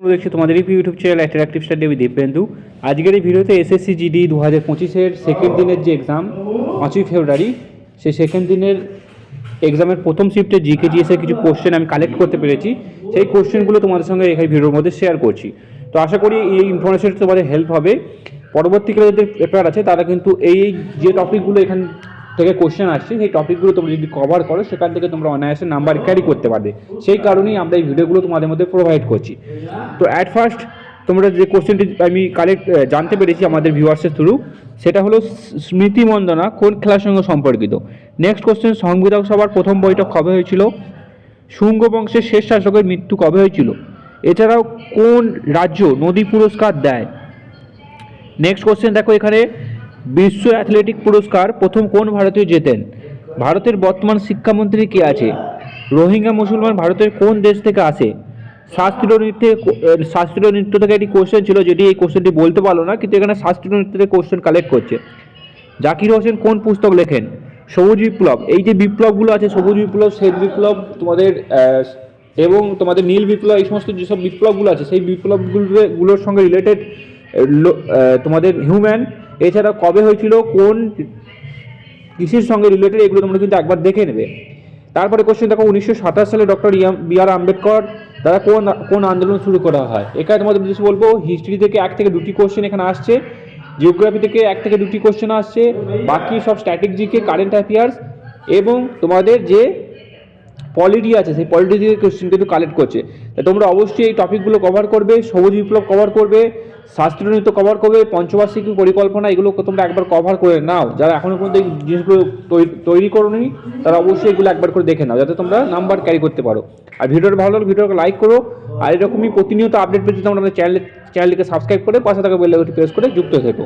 দেখছি তোমাদের YouTube channel attractive study আমি দীপেন্দু আজকের এই ভিডিওতে এসএসসি জিডি দু হাজার পঁচিশের সেকেন্ড দিনের যে এক্সাম পাঁচই ফেব্রুয়ারি, সেই সেকেন্ড দিনের এক্সামের প্রথম শিফটে জিকে জিএস এর কিছু কোশ্চেন আমি কালেক্ট করতে পেরেছি। সেই কোশ্চেনগুলো তোমাদের সঙ্গে এখানে ভিডিওর মধ্যে শেয়ার করছি। তো আশা করি এই ইনফরমেশন তোমাদের হেল্প হবে। পরবর্তীকালে যাদের পেপার আছে, তারা কিন্তু এই যে টপিকগুলো এখান থেকে কোশ্চেন আসছে, সেই টপিকগুলো তোমরা যদি কভার করো, সেখান থেকে তোমরা অনায়াসে নাম্বার ক্যারি করতে পারবে। সেই কারণেই আমরা এই ভিডিওগুলো তোমাদের মধ্যে প্রোভাইড করছি। তো অ্যাট ফার্স্ট তোমরা যে কোশ্চেনটি আমি কালেক্ট জানতে পেরেছি আমাদের ভিউয়ার্সের থ্রু সেটা হলো স্মৃতি মন্দনা, কোন খেলার সঙ্গে সম্পর্কিত? নেক্সট কোশ্চেন সংবিধান সভার প্রথম বৈঠক কবে হয়েছিল? শুঙ্গ বংশের শেষ শাসকের মৃত্যু কবে হয়েছিল? এছাড়াও কোন রাজ্য নদী পুরস্কার দেয়? নেক্সট কোশ্চেন দেখো এখানে বিশ্ব অ্যাথলেটিক পুরস্কার প্রথম কোন ভারতীয় জেতেন? ভারতের বর্তমান শিক্ষামন্ত্রী কে আছে? রোহিঙ্গা মুসলমান ভারতের কোন দেশ থেকে আসে? শাস্ত্রীয় নৃত্যে শাস্ত্রীয় নৃত্য থেকে একটি কোশ্চেন ছিল যেটি এই কোশ্চেনটি বলতে পারল না, কিন্তু এখানে শাস্ত্রীয় নৃত্য থেকে কোশ্চেন কালেক্ট করছে। জাকির হোসেন কোন পুস্তক লেখেন? সবুজ বিপ্লব। এই যে বিপ্লবগুলো আছে, সবুজ বিপ্লব, শ্বেত বিপ্লব, তোমাদের এবং তোমাদের নীল বিপ্লব, এই সমস্ত যেসব বিপ্লবগুলো আছে, সেই বিপ্লবগুলো গুলোর সঙ্গে রিলেটেড তোমাদের হিউম্যান এছাড়া কবে হয়েছিল, কোন কৃষির সঙ্গে রিলেটেড এগুলো তোমরা কিন্তু একবার দেখে নেবে। তারপরে কোশ্চেন দেখো, উনিশশো সাতাশ সালে ডক্টর ইয়াম, বি আর আম্বেদকর দ্বারা কোন কোন আন্দোলন শুরু করা হয়? এখানে তোমাদের বিশেষ বলব হিস্ট্রি থেকে এক থেকে দুটি কোশ্চেন এখানে আসছে জিওগ্রাফি থেকে এক থেকে দুটি কোশ্চেন আসছে, বাকি সব স্ট্র্যাটেজিকে কারেন্ট অ্যাফেয়ার্স এবং তোমাদের যে পলিটি আছে, সেই পলিটি থেকে কোশ্চেন কিন্তু কালেক্ট করছে। তোমরা অবশ্যই এই টপিকগুলো কভার করবে, সবুজ বিপ্লব কভার করবে, শাস্ত্রীয় নৃত্য কভার করবে, পঞ্চবার্ষিক পরিকল্পনা, এগুলো তোমরা একবার কভার করে নাও। যারা এখনও পর্যন্ত এই জিনিসগুলো তৈরি করোনি, তারা অবশ্যই এগুলো একবার করে দেখে নাও, যাতে তোমরা নাম্বার ক্যারি করতে পারো। আর ভিডিওটা ভালো লাগলে ভিডিওকে লাইক করো, আর এরকমই প্রতিনিয়ত আপডেট পেতে তোমরা আমাদের চ্যানেল চ্যানেলটিকে সাবস্ক্রাইব করে পাশে থাকা বেল প্রেস করে যুক্ত থেকো।